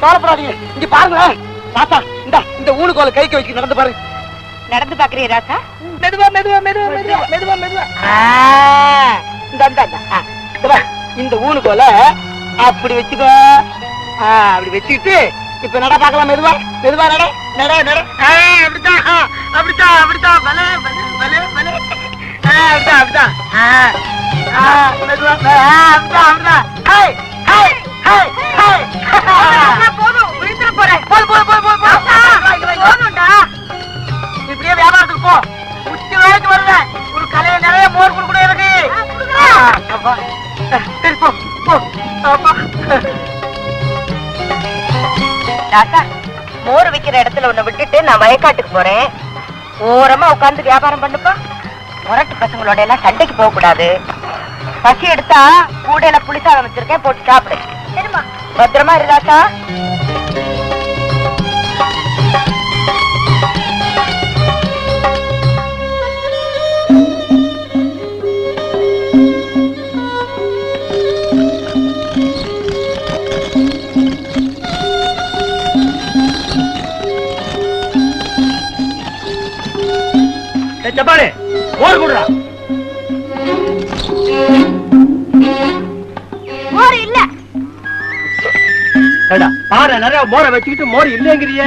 பத்தி கவலைப்படாதீங்க. இங்க பாருங்களேன் தாத்தா இந்த இந்த ஊனுகோல கைக்கு வச்சு நடந்து பாருங்க நடந்து பாக்குறிய ராசா? மெதுவா மெதுவா மெதுவா மெதுவா மெதுவா மெதுவா. இந்த இந்த ஊனுகோல அப்படி வச்சுக்கோ. ஆ, அப்படி வச்சுக்கிட்டு இப்ப நட பார்க்கலாம் மெதுவா. மெதுவா நட நட நட. ஆ, அப்படித்தான். அப்படித்தான் அப்படித்தான். பலே பலே பலே பலே அப்படித்தான் அப்படித்தான். ஆ, ஆ, மெதுவா. ஆ, அப்படித்தான் அப்படித்தான். ஹேய் ஹேய் ஹேய் போதும் விழுந்துட போறேன் போதும்டா இப்படியே வியாபாரத்துக்கு போ உச்சி வேலைக்கு வருவேன் ஒரு கலையில நிறைய மோர் குடுக்கணும் எனக்கு சரி போ போ அப்பா. மோர் விக்கிற இடத்துல உன்னை விட்டுட்டு நான் வயக்காட்டுக்கு போறேன் ஓரமா உட்காந்து வியாபாரம் பண்ணுப்பா முரட்டு பசங்களோட எல்லாம் சண்டைக்கு போக கூடாது பசி எடுத்தா கூடையில புளிசாதம் வச்சிருக்கேன் போட்டு சாப்பிடு பத்திரமா இரு ராசா. ஓர் ஜப்பானே குடுறா பாரு நிறைய மோரை வச்சுக்கிட்டு மோர் இல்லைங்கிறிய.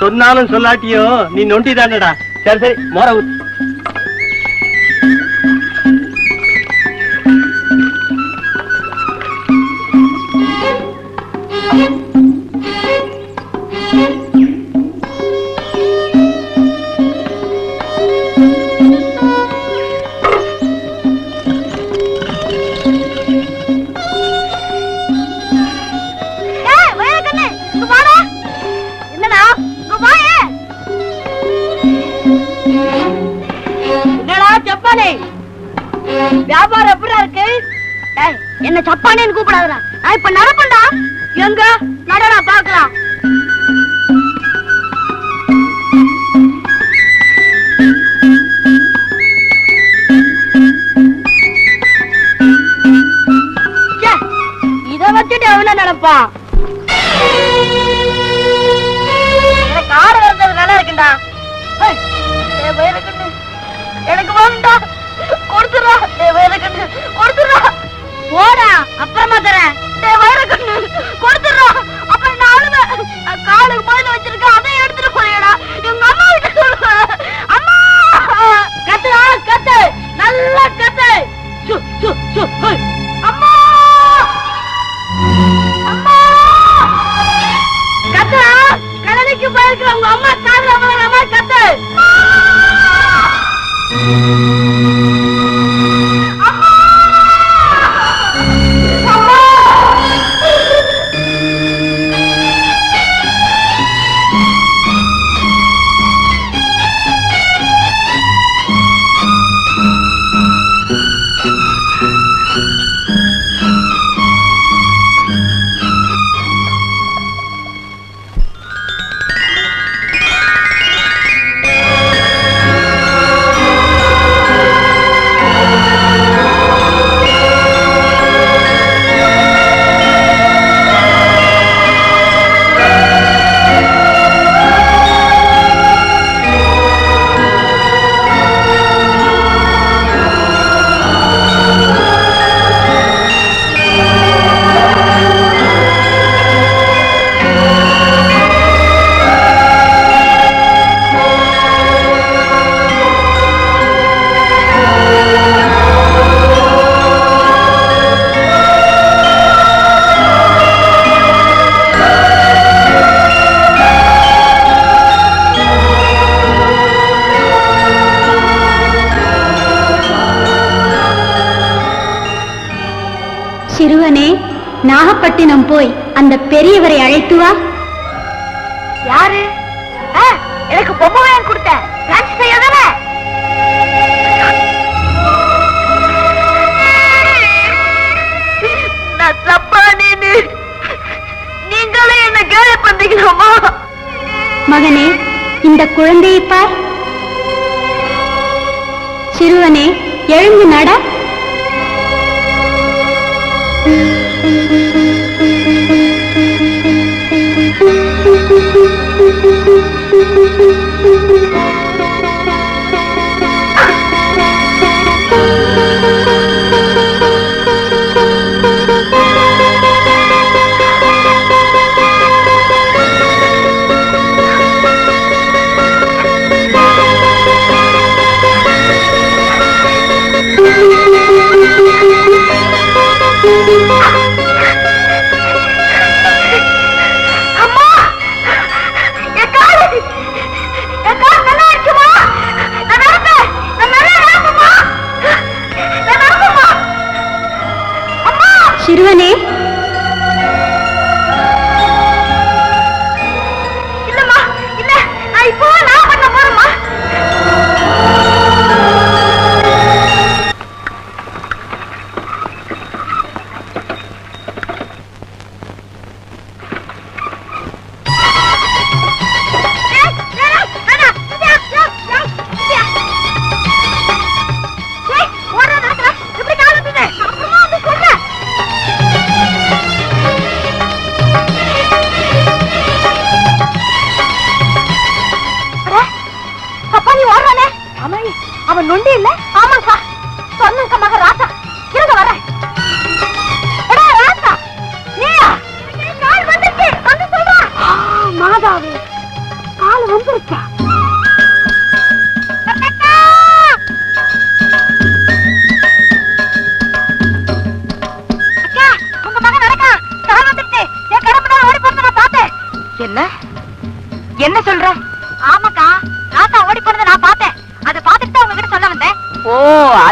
சொன்னாலும் சொல்லாட்டியோ நீ நொண்டி தானடா சரி சரி மோரை ஊத்து. என்ன சப்பானேன்னு கூப்பிடாதடா. நான் இப்ப நடப்பண்டா எங்க? நடடா பாக்கலாம் இத வச்சுட்டு எவ்வளவு நடப்பான் அப்புறமா தரேன் என் வயிறுக்குன்னு கொடுத்துடா அப்புறம் நான் அழுவேன் காலுக்கு முதல்ல வச்சிருக்கேன் அதை எடுத்துட்டு போறேடா எங்க அம்மா கிட்ட சொல்லுவேன் அம்மா! கத்துடா கத்து நல்லா கத்து சு சு சு ஹோய். அம்மா! அம்மா! கத்துடா கடலைக்கு போயிருக்கிற உங்க அம்மா காதுல விழுற கத்து நாகப்பட்டினம் போய் அந்த பெரியவரை அழைத்து வா. யாரு? எனக்கு பொம்மை கொடுத்த நீங்களே என்ன கேள்வி பண்றீங்களா மகனே இந்த குழந்தையை பார். சிறுவனே எழுந்து நட.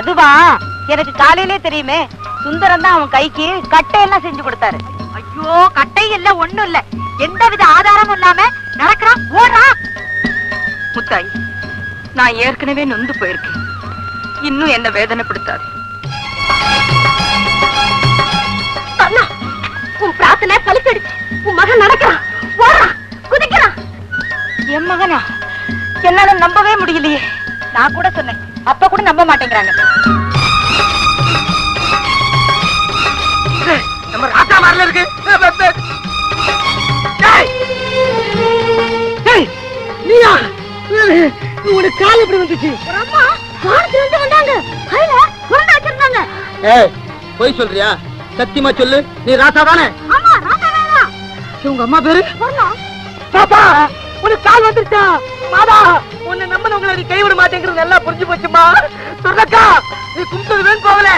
அதுவா? எனக்கு காலையிலே தெரியுமே சுந்தரம் தான் அவன் கைக்கு கட்டையெல்லாம் செஞ்சு கொடுத்தாரு. ஐயோ கட்டை இல்ல ஒண்ணும் இல்ல. எந்தவித ஆதாரமும் இல்லாம நடக்கிறான். ஓடுறான் முத்தாய் நான் ஏற்கனவே நொந்து போயிருக்கேன். இன்னும் என்ன வேதனைப்படுத்தாது. அண்ணா உன் பிரார்த்தனை பலிச்சிடுச்சு உன் மகன் நடக்கிறான். ஓடுறான் குதிக்கிறான். என் மகனா? என்னால நம்பவே முடியலையே. நான் கூட சொன்னேன் அப்ப கூட நம்ப மாட்டேங்கிறாங்க. நம்ம ராஜா மாதிரில இருக்கு. நீயா? உனக்கு கால் எப்படி வந்துச்சு? அம்மா வானத்துல இருந்து வந்தாங்க. கையில வச்சிருந்தாங்க ஏய் போய் சொல்றியா? சத்தியமா சொல்லு. நீ ராசா தானே? ஆமா ராசா வேணா உங்க அம்மா பேரு? பாப்பா உனக்கு கால் வந்துருச்சா? மாதா உன்னை நம்பினவங்களை நீ கைவிட மாட்டேங்கிறது நல்லா புரிஞ்சு போச்சுமா? சொன்னக்கா நீ கும்பிட்டது வேணும் போகல.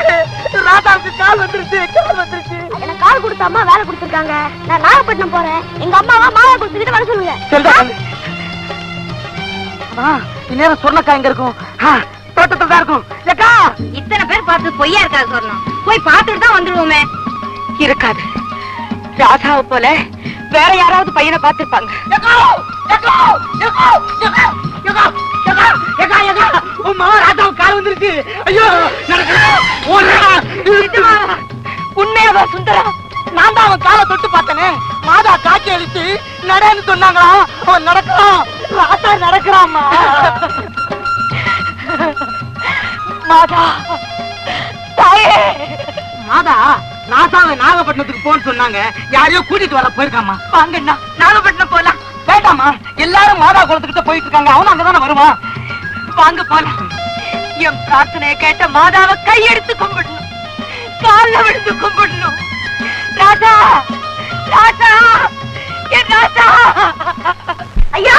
ராதாவுக்கு கால் வந்துருச்சு கால் வந்துருச்சு. எனக்கு கால் கொடுத்த அம்மா வேலை கொடுத்துருக்காங்க. நான் நாகப்பட்டினம் போறேன். எங்க அம்மாவா மாலை கொடுத்துக்கிட்டு வர சொல்லுங்க. அம்மா இந்நேரம் சொன்னக்கா எங்க இருக்கும்? தோட்டத்துல தான் இருக்கும். ஏக்கா! இத்தனை பேர் பார்த்து பொய்யா இருக்காது சொல்லணும் போய் பார்த்துட்டு தான் வந்துருவோமே. இருக்காது. ராதாவை போல வேற யாராவது பையனை பார்த்திருப்பாங்க. உன் மாவ ராதாவு கால் வந்துருச்சு. ஐயோ உண்மையாவா சுந்தரா? நான் தொட்டு பார்த்தனே. மாதா காட்சி அழித்து நடன்னு சொன்னாங்களா? அவன் நடக்கலாம் ராதா நடக்கிறாமா மாதா தாயே. மாதா ராதாவை நாகப்பட்டினத்துக்கு போன்னு சொன்னாங்க. யாரையோ கூட்டிட்டு வர போயிருக்காமா வாங்கண்ணா. நாகப்பட்டினம் போலாம். வேண்டாமா எல்லாரும் மாதா குளத்துக்கிட்ட போயிட்டு இருக்காங்க அவனும் அங்கதானே வருவான். வாங்க போலாம். என் பிரார்த்தனையை கேட்ட மாதாவை கையெடுத்து கும்பிடணும். கால்ல விழுந்து கும்பிடணும். ராஜா! ராஜா! என் ராஜா! ஐயா!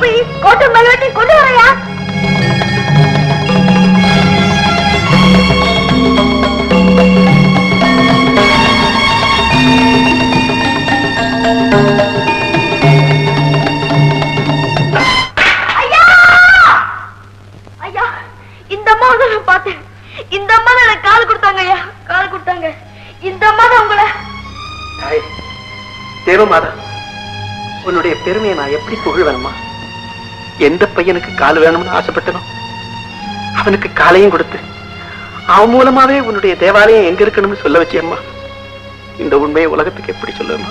போய் கோட்டை மல்வெட்டி கொண்டு வரையா? ஐயா! இந்த அம்மா பார்த்தேன். இந்த அம்மா எனக்கு கால் கொடுத்தாங்க ஐயா. கால் கொடுத்தாங்க. இந்த அம்மா தான் உங்களை. தேவமாதா உன்னுடைய பெருமையை நான் எப்படி புகழ்வேனம்மா? எந்த பையனுக்கு கால் வேணும்னு ஆசைப்பட்டனோ? அவனுக்கு காலையும் கொடுத்து அவன் மூலமாவே உன்னுடைய தேவாலயம் எங்க இருக்கணும்னு சொல்ல வச்சியம்மா. இந்த உண்மையை உலகத்துக்கு எப்படி சொல்லுமா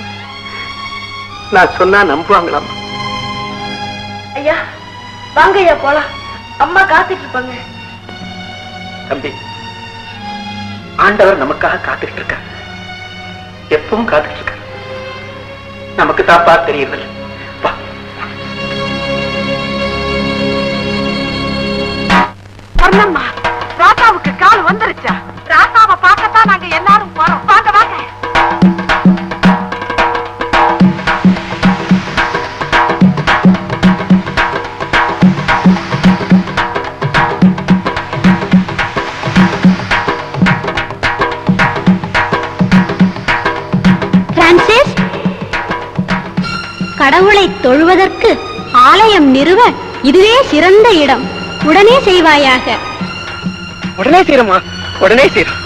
நான் சொன்னா நம்புவாங்களாம்மா. ஐயா வாங்க ஐயா போலாம். அம்மா காத்துட்டு இருப்பாங்க தம்பி ஆண்டவர் நமக்காக காத்துக்கிட்டு இருக்கார். எப்பவும் காத்துக்கிட்டு இருக்கார். நமக்கு தாப்பா தெரியறதில்ல. சொன்னம்மா ராதாவுக்கு கால் வந்துருச்சா? ராதாவை பார்க்கத்தான் நாங்க எல்லாரும் போறோம். வாங்க வாங்க. கடவுளை தொழுவதற்கு ஆலயம் நிறுவ இதுவே சிறந்த இடம். உடனே செய்வாயாக. உடனே செய்யறமா உடனே செய்யறோம்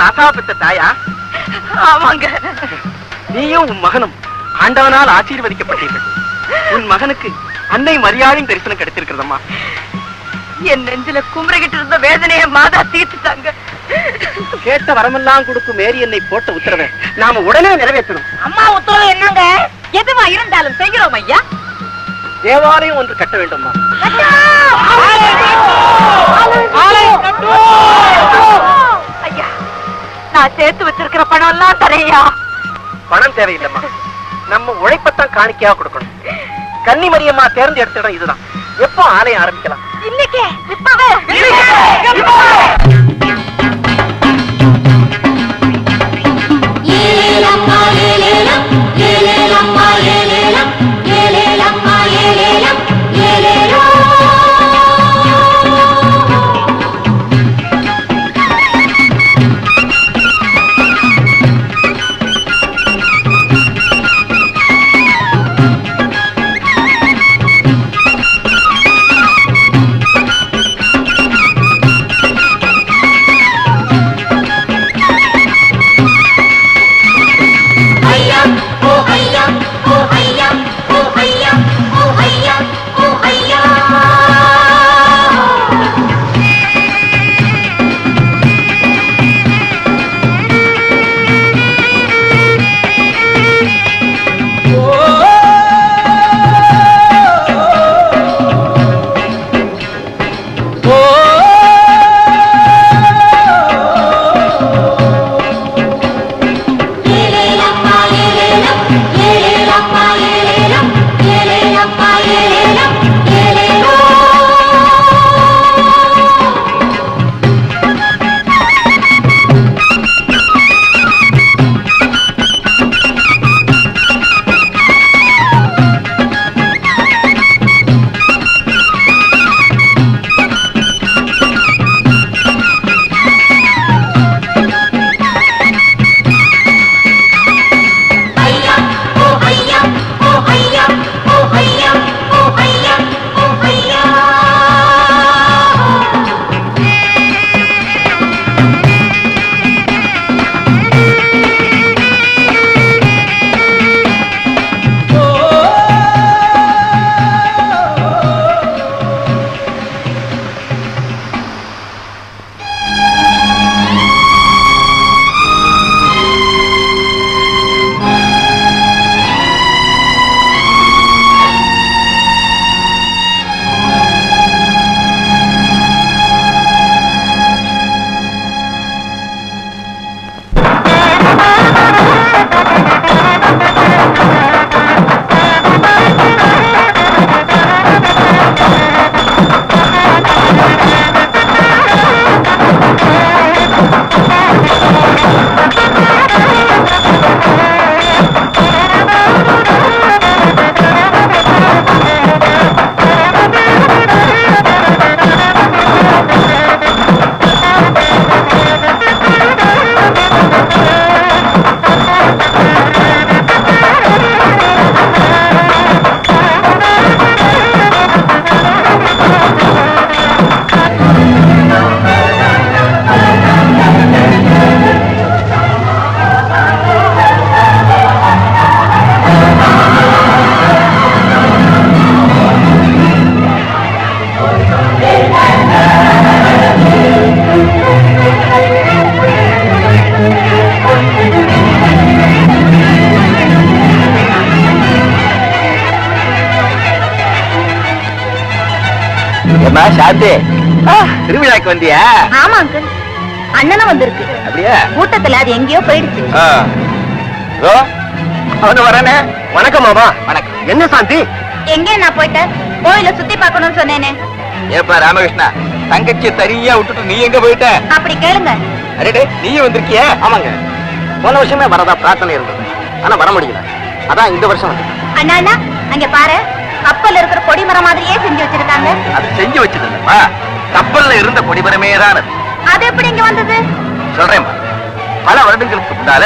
ராசாவை பெற்ற தாயா? ஆமாங்க. நீயும் உன் மகனும் ஆண்டவனால் ஆசீர்வதிக்கப்பட்டீர்கள். உன் மகனுக்கு அன்னை மரியாதையும் தரிசனம் கிடைத்திருக்கிறதம்மா. என் நெஞ்சில குமரிக்கிட்டு இருந்த வேதனையை மாதா தீர்த்துட்டாங்க. கேட்ட வரமெல்லாம் கொடுக்கும் மேரி என்னை போட்ட உத்தரவை நாம உடனே நிறைவேற்றணும். அம்மா உத்தரவு என்னங்க? எதுவா இருந்தாலும் செய்கிறோம் ஐயா. தேவாலயம் ஒன்று கட்ட வேண்டும்மா. சேர்த்து வச்சிருக்கிற பணம் எல்லாம் தரையா பணம் தேவையில்லைம்மா. நம்ம உழைப்பத்தான் காணிக்கையா கொடுக்கணும். கன்னிமரியம்மா தேர்ந்தெடுத்த இடம் இதுதான். எப்போ ஆலயம் ஆரம்பிக்கலாம்? இன்னைக்கு இப்பவே. ஏலேலம்மா ஏமா சாந்தி திருவிழாக்கு வந்தியா? ஆமா அங்கிள் அண்ணனும் வந்திருக்கு. அப்படியா? கூட்டத்துல அது எங்கேயோ போயிடுச்சு. அவனு வரானே. வணக்கம் மாமா. வணக்கம். என்ன சாந்தி? எங்கே நான் போயிட்டேன்? கோயில சுத்தி பார்க்கணும்னு சொன்னேனே. ஏப்பா ராமகிருஷ்ணா தங்கச்சி தனியா விட்டுட்டு நீ எங்க போயிட்ட? அப்படி கேளுங்க. அடடே நீயும் வந்திருக்கிய? ஆமாங்க. போன வருஷமே வரதா பிரார்த்தனை இருந்தது. ஆனா வர முடியல. அதான் இந்த வருஷம் அண்ணா அண்ணா அங்க பாரு. கப்பல்ல இருக்கிற கொடி மரம் மாதிரியே செஞ்சு வச்சிருக்காங்க. அது செஞ்சு வச்சதுல்லப்பா கப்பல்ல இருந்த கொடிமரமே தான் அது. அது எப்படி இங்க வந்தது? சொல்றேன் பல வருடங்களுக்கு முன்னால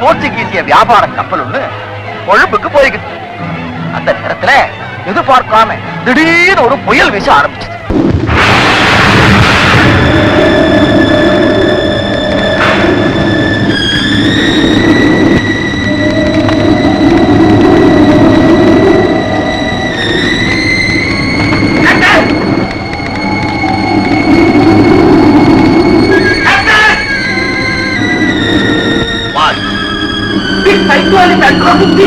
போர்ச்சுகீசிய வியாபார கப்பல் ஒண்ணு கொழும்புக்கு போய்கிட்டு அந்த நேரத்துல எதிர்பார்க்காம திடீர்னு ஒரு புயல் வீச ஆரம்பிச்சது. సైకోలు తట్టుకోండి